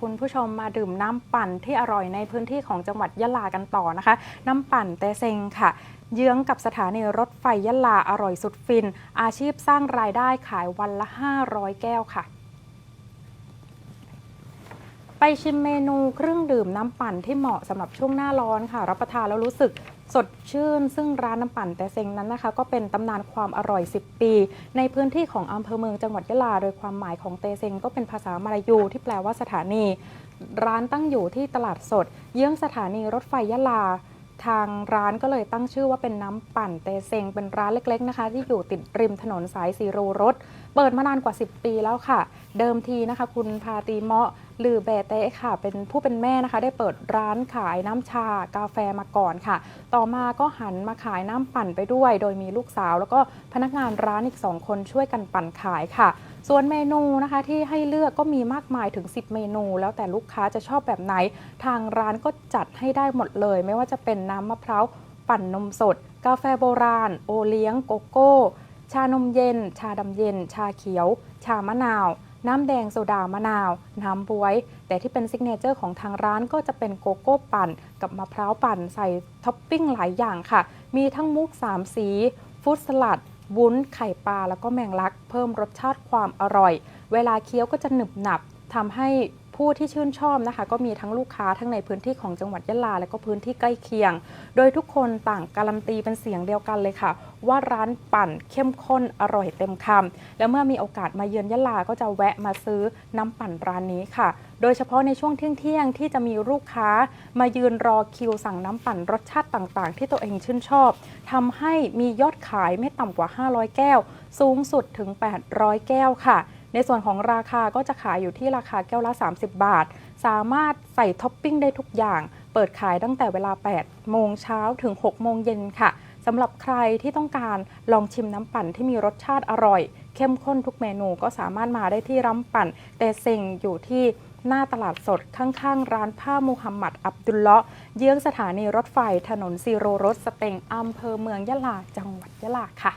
คุณผู้ชมมาดื่มน้ำปั่นที่อร่อยในพื้นที่ของจังหวัดยะลากันต่อนะคะ น้ำปั่นเตเซงค่ะเยื้องกับสถานีรถไฟยะลาอร่อยสุดฟิน อาชีพสร้างรายได้ขายวันละ 500 แก้วค่ะ ไปชิมเมนูเครื่องดื่มน้ำปั่นที่เหมาะสำหรับช่วงหน้าร้อนค่ะ รับประทานแล้วรู้สึกสดชื่น ซึ่งร้านน้ำปั่นแต่เซ็งนั้นนะคะ ก็เป็นตำนานความอร่อย 10 ปี ในพื้นที่ของอำเภอเมืองจังหวัดยะลา โดยความหมายของเตเซ็งก็เป็นภาษามาลายูที่แปลว่าสถานี ร้านตั้งอยู่ที่ตลาดสด เยื้องสถานีรถไฟยะลาทางร้านก็เลยตั้งชื่อว่าเป็นน้ำปั่นเตเซงเป็นร้านเล็กๆนะคะ ที่อยู่ติดริมถนนสายสีโรรถ เปิดมานานกว่า 10 ปีแล้วค่ะ เดิมทีนะคะ คุณพาตีเมาะ หรือเบเตะค่ะ เป็นผู้เป็นแม่นะคะ ได้เปิดร้านขายน้ำชากาแฟมาก่อนค่ะ ต่อมาก็หันมาขายน้ำปั่นไปด้วย โดยมีลูกสาว แล้วก็พนักงานร้านอีก2คนช่วยกันปั่นขายค่ะ ส่วนเมนูนะคะที่ให้เลือกก็มีมากมายถึง 10 เมนู แล้วแต่ลูกค้าจะชอบแบบไหน ทางร้านก็จัดให้ได้หมดเลย ไม่ว่าจะเป็นน้ำมะพร้าวปั่นนมสด กาแฟโบราณ โอเลี้ยงโกโก้ ชานมเย็น ชาดำเย็น ชาเขียว ชามะนาว น้ำแดงโซดามะนาว น้ำบวย แต่ที่เป็นซิกเนเจอร์ของทางร้านก็จะเป็นโกโก้ปั่น กับมะพร้าวปั่นใส่ท็อปปิ้งหลายอย่างค่ะ มีทั้งมุกสามสีฟรุตสลัดวุ้น ไข่ปลาแล้วก็แมงลัก เพิ่มรสชาติความอร่อย เวลาเคี้ยวก็จะหนึบหนับทำให้ ผู้ที่ชื่นชอบนะคะ ก็มีทั้งลูกค้าทั้งในพื้นที่ของจังหวัดยะลา และก็พื้นที่ใกล้เคียง โดยทุกคนต่างการันตีเป็นเสียงเดียวกันเลยค่ะ ว่าร้านปั่นเข้มข้นอร่อยเต็มคำและเมื่อมีโอกาสมาเยือนยะลาก็จะแวะมาซื้อน้ำปั่นร้านนี้ค่ะ โดยเฉพาะในช่วงเที่ยงๆที่จะมีลูกค้า มายืนรอคิวสั่งน้ำปั่นรสชาติต่างๆ ที่ตัวเองชื่นชอบทำให้มียอดขายไม่ต่ำกว่า 500 แก้ว สูงสุดถึง 800 แก้วค่ะ ในส่วนของราคาก็จะขายอยู่ที่ราคาแก้วละ 30 บาท สามารถใส่ท็อปปิ้งได้ทุกอย่าง เปิดขายตั้งแต่เวลา 8 โมงเช้าถึง 6 โมงเย็นค่ะสำหรับใครที่ต้องการลองชิมน้ำปั่นที่มีรสชาติอร่อย เข้มข้นทุกเมนูก็สามารถมาได้ที่ร้านปั่นเตเซ็งอยู่ที่หน้าตลาดสดข้างๆ ร้านผ้ามูฮัมหมัดอับดุลเลาะห์เยื้องสถานีรถไฟถนนซีโรรสสเต็งอำเภอเมืองยะลาจังหวัดยะลาค่ะ